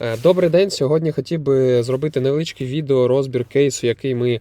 Е, Добрий день. Сьогодні хотів би зробити невеличкий відео розбір кейсу, який ми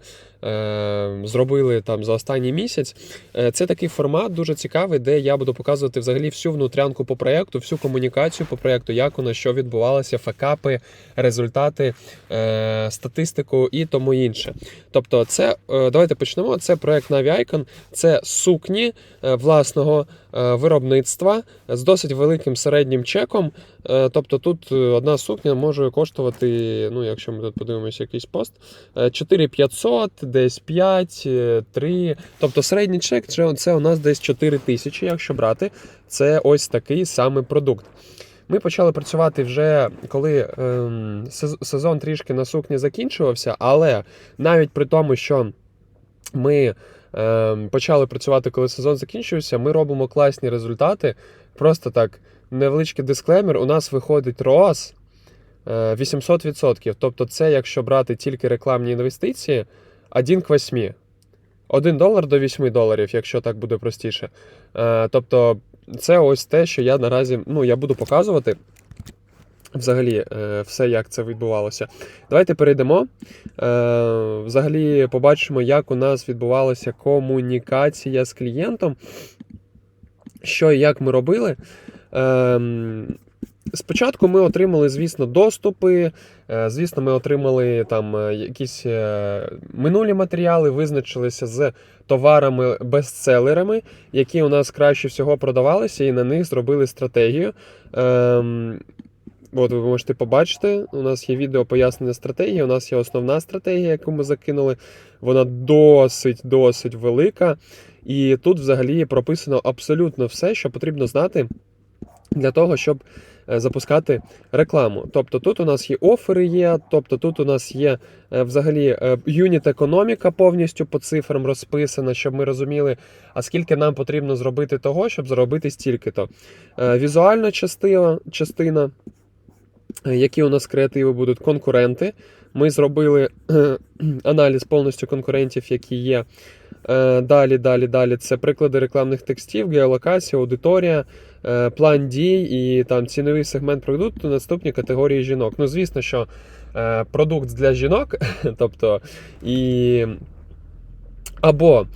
зробили там за останній місяць. Е, це такий формат дуже цікавий, де я буду показувати взагалі всю внутрянку по проєкту, всю комунікацію по проєкту, як воно що відбувалося, факапи, результати, е, статистику і тому інше. Тобто, це е, давайте почнемо. Це проєкт Naviicon, це сукні е, власного е, виробництва з досить великим середнім чеком. Е, Тобто тут е, одна сукня може коштувати, ну якщо ми тут подивимося якийсь пост, е, 4500, десь 5, е, 3. Тобто середній чек це, у нас десь 4 тисячі, якщо брати. Це ось такий самий продукт. Ми почали працювати вже коли ем, сезон трішки на сукні закінчувався, але навіть при тому, що ми ем, почали працювати, коли сезон закінчився, ми робимо класні результати. Просто так, невеличкий дисклеймер, у нас виходить ROAS е, 800%. Тобто, це якщо брати тільки рекламні інвестиції, 1 к 8. 1 долар до 8 доларів, якщо так буде простіше. Е, Тобто, це ось те, що я наразі ну, я буду показувати. Взагалі, е, все, як це відбувалося. Давайте перейдемо. Е, Взагалі, побачимо, як у нас відбувалася комунікація з клієнтом. Що і як ми робили. Спочатку ми отримали, звісно, доступи. е, Звісно, ми отримали там е, якісь е, минулі матеріали, визначилися з товарами-бестселерами, які у нас краще всього продавалися, і на них зробили стратегію. Ем, От ви можете побачити, у нас є відео пояснення стратегії. У нас є основна стратегія, яку ми закинули. Вона досить досить велика. І тут взагалі прописано абсолютно все, що потрібно знати для того, щоб запускати рекламу. Тобто тут у нас є офери, є, тобто тут у нас є е, взагалі е, юніт економіка повністю по цифрам розписана, щоб ми розуміли, а скільки нам потрібно зробити того, щоб заробити стільки-то. Е, Візуальна частина, частина е, які у нас креативи будуть конкуренти. Ми зробили е, аналіз повністю конкурентів, які є. Е, Далі, далі, далі. Це приклади рекламних текстів, геолокація, аудиторія, е, план дій і там ціновий сегмент продукту, наступні категорії жінок. Ну, звісно, що е, продукт для жінок, тобто і або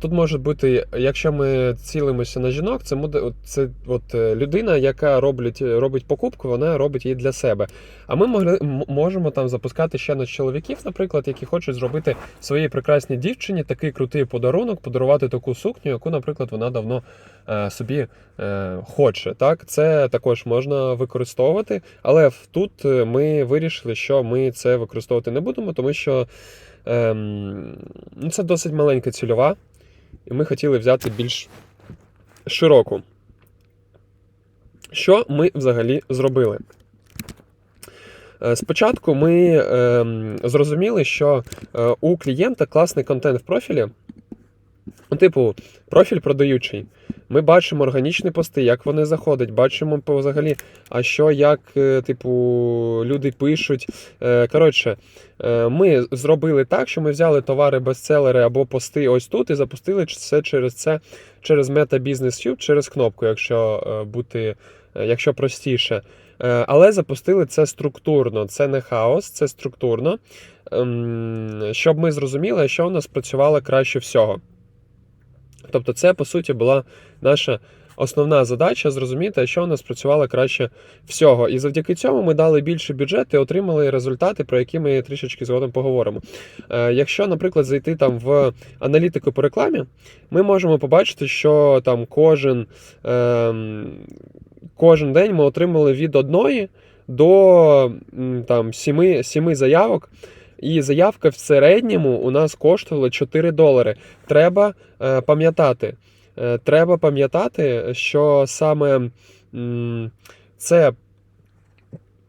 тут може бути, якщо ми цілимося на жінок, це буде це от е, людина, яка робить, робить покупку, вона робить її для себе. А ми могли, можемо там запускати ще на чоловіків, наприклад, які хочуть зробити своїй прекрасній дівчині такий крутий подарунок, подарувати таку сукню, яку, наприклад, вона давно е, собі е, хоче. Так, це також можна використовувати, але тут е, ми вирішили, що ми це використовувати не будемо, тому що ем, ну, це досить маленька цільова, і ми хотіли взяти більш широку. Що ми взагалі зробили? Е, Спочатку ми е, зрозуміли, що е, у клієнта класний контент в профілі. Ну, типу, профіль продаючий. Ми бачимо органічні пости, як вони заходять, бачимо взагалі, а що, як, е, типу, люди пишуть. Е, Коротше, е, ми зробили так, що ми взяли товари бестселери або пости ось тут і запустили це через це через Business Tube, через кнопку, якщо бути, якщо простіше. Але запустили це структурно, це не хаос, це структурно, ем, щоб ми зрозуміли, що у нас працювало краще всього. Тобто, це, по суті, була наша основна задача зрозуміти, що у нас працювало краще всього. І завдяки цьому ми дали більше бюджет і отримали результати, про які ми трішечки згодом поговоримо. Е, Якщо, наприклад, зайти там в аналітику по рекламі, ми можемо побачити, що там кожен, ем, кожен день ми отримали від одної до там, сіми, сіми заявок. І заявка в середньому у нас коштувала 4 долари. Треба е, пам'ятати. Е, треба пам'ятати, що саме м, це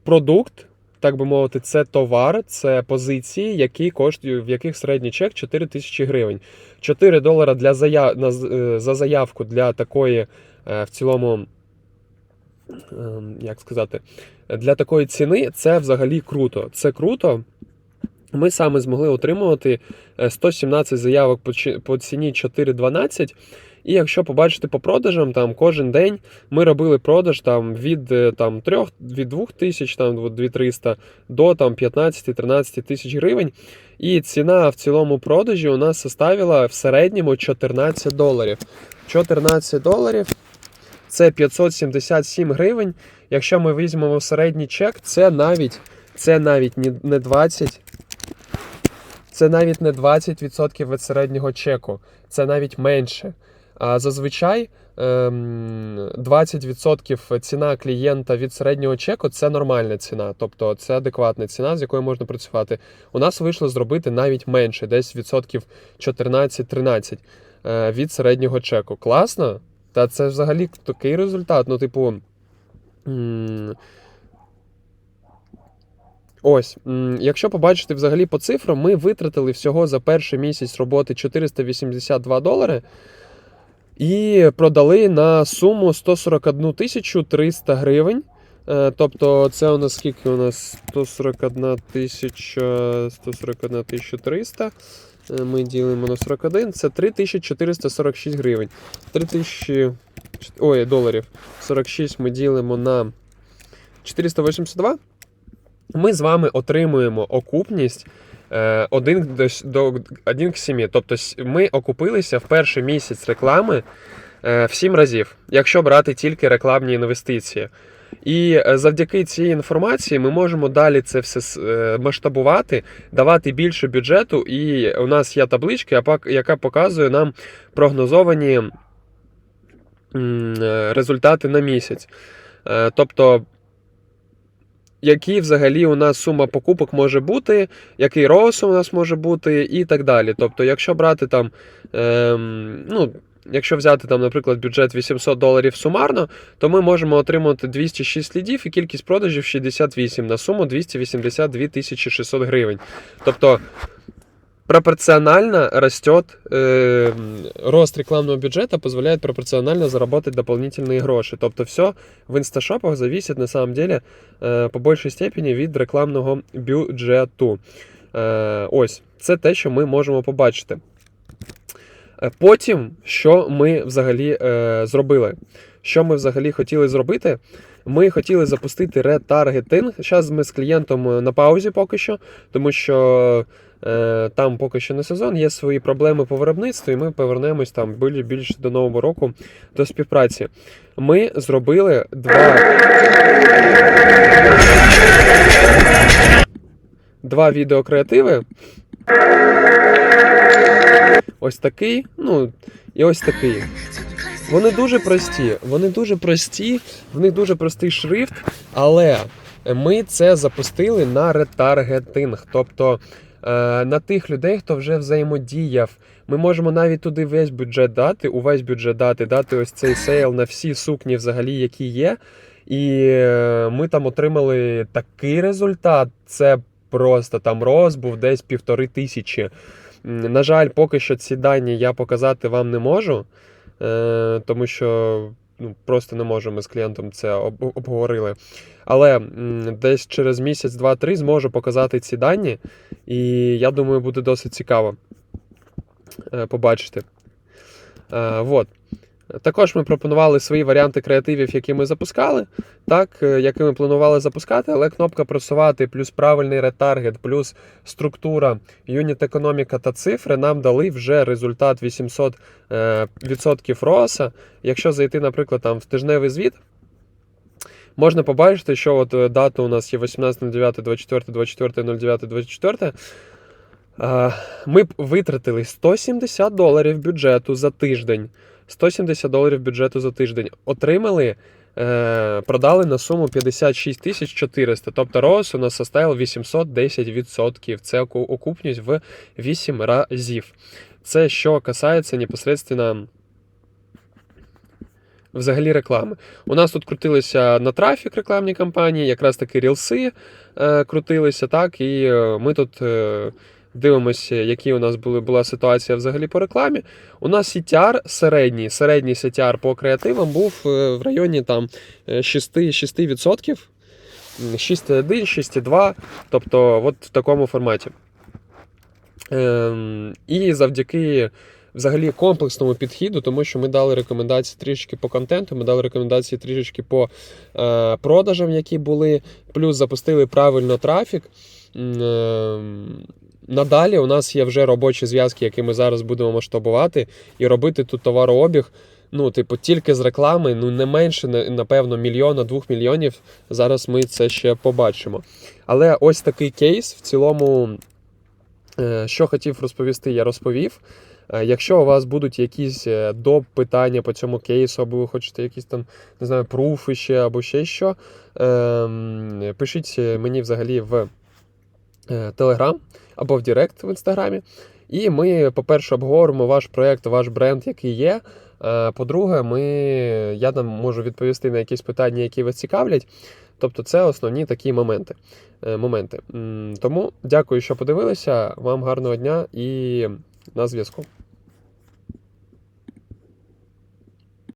продукт, так би мовити, це товар, це позиції, які коштують, в яких середній чек 4 тисячі гривень. 4 долара для заяв, на, е, за заявку для такої е, в цілому. ем, Як сказати, для такої ціни це взагалі круто. Це круто. Ми саме змогли отримувати е, 117 заявок по ціні 4,12. І якщо побачити по продажам, там кожен день ми робили продаж там від е, там, 3, від 2 тисяч, там 2300 до там 15-13 тисяч гривень. І ціна в цілому продажі у нас составила в середньому 14 доларів. 14 доларів це 577 гривень. Якщо ми візьмемо середній чек, це навіть, це навіть не 20. Це навіть не 20% від середнього чеку, це навіть менше. А зазвичай ем, 20% ціна клієнта від середнього чеку це нормальна ціна, тобто це адекватна ціна, з якою можна працювати. У нас вийшло зробити навіть менше, десь відсотків 14-13 е, від середнього чеку. Класно? Та це взагалі такий результат. Ну, типу. Ось, якщо побачити взагалі по цифрам, ми витратили всього за перший місяць роботи 482 долари і продали на суму 141 тисячу 300 гривень. Е, Тобто, це у нас скільки у нас 141 тисяча 141 тисяча 300. Е, Ми ділимо на 41, це 3446 гривень. 3000 ой, доларів. 46 ми ділимо на 482 ми з вами отримуємо окупність е, 1 до, до 1 к 7. Тобто ми окупилися в перший місяць реклами е, в 7 разів, якщо брати тільки рекламні інвестиції. І е, завдяки цій інформації ми можемо далі це все е, масштабувати, давати більше бюджету. І у нас є табличка, яка- показує нам прогнозовані е, результати на місяць. Е, Тобто які взагалі у нас сума покупок може бути, який ROAS у нас може бути, і так далі. Тобто, якщо брати там, ем, ну, якщо взяти там, наприклад, бюджет 800 доларів сумарно, то ми можемо отримати 206 лідів і кількість продажів 68 на суму 282 600 гривень. Тобто пропорционально растет, э, рост рекламного бюджета позволяет пропорционально заработать дополнительные гроши. Тобто все в інсташопах зависит на самом деле е, по більшій степені від рекламного бюджету. Е, Ось, це те, що ми можемо побачити. Е, Потім, що ми взагалі е, зробили? Що ми взагалі хотіли зробити? Ми хотіли запустити ретаргетинг. Зараз ми з клієнтом на паузі поки що, тому що е, там поки що не сезон, є свої проблеми по виробництву, і ми повернемось там більш, до нового року до співпраці. Ми зробили два. Два відеокреативи. Ось такий, ну, і ось такий. Вони дуже прості. Вони дуже прості, в них дуже простий шрифт, але ми це запустили на ретаргетинг. Тобто е, на тих людей, хто вже взаємодіяв. Ми можемо навіть туди весь бюджет дати, увесь бюджет дати, дати ось цей сейл на всі сукні, взагалі, які є. І е, ми там отримали такий результат. Це просто там рост був десь півтори тисячі. На жаль, поки що ці дані я показати вам не можу, е, тому що ну, просто не можемо з клієнтом це обговорили. Але десь через місяць, два-три зможу показати ці дані, і я думаю, буде досить цікаво е, побачити. Е, вот. Також ми пропонували свої варіанти креативів, які ми запускали, так, е, які ми планували запускати, але кнопка просувати, плюс правильний ретаргет, плюс структура, юніт економіка та цифри нам дали вже результат 800% е, відсотків ROAS. Якщо зайти, наприклад, там в тижневий звіт, можна побачити, що от е, дата у нас є 18.09, 24, 24, 09, 24. Е, Ми б витратили 170 доларів бюджету за тиждень. 170 доларів бюджету за тиждень. Отримали, е, продали на суму 56 тисяч 400. Тобто ROAS у нас составив 810%. Це окупність в 8 разів. Це що касається непосредственно взагалі реклами. У нас тут крутилися на трафік рекламні кампанії, якраз таки рілси е, крутилися, так, і е, ми тут. Е, Дивимося, які у нас були, була ситуація взагалі по рекламі. У нас CTR середній, середній CTR по креативам був е, в районі там е, 6, 6%. М, 6,1, 6,2, тобто от в такому форматі. Ем, і завдяки взагалі комплексному підходу, тому що ми дали рекомендації трішечки по контенту, ми дали рекомендації трішечки по е, продажам, які були, плюс запустили правильно трафік. Е, Надалі у нас є вже робочі зв'язки, які ми зараз будемо масштабувати, і робити тут товарообіг. Ну, типу, тільки з реклами, ну не менше, напевно, мільйона, двох мільйонів. Зараз ми це ще побачимо. Але ось такий кейс в цілому, е, що хотів розповісти, я розповів. Е, Якщо у вас будуть якісь е, доп. питання по цьому кейсу, або ви хочете якісь там, не знаю, пруфи ще, або ще що, ем, пишіть мені взагалі в Телеграм або в Директ в інстаграмі. І ми, по-перше, обговоримо ваш проєкт, ваш бренд, який є. Е, По-друге, ми, я там можу відповісти на якісь питання, які вас цікавлять. Тобто, це основні такі моменти. е, моменти. Тому дякую, що подивилися. Вам гарного дня і на зв'язку.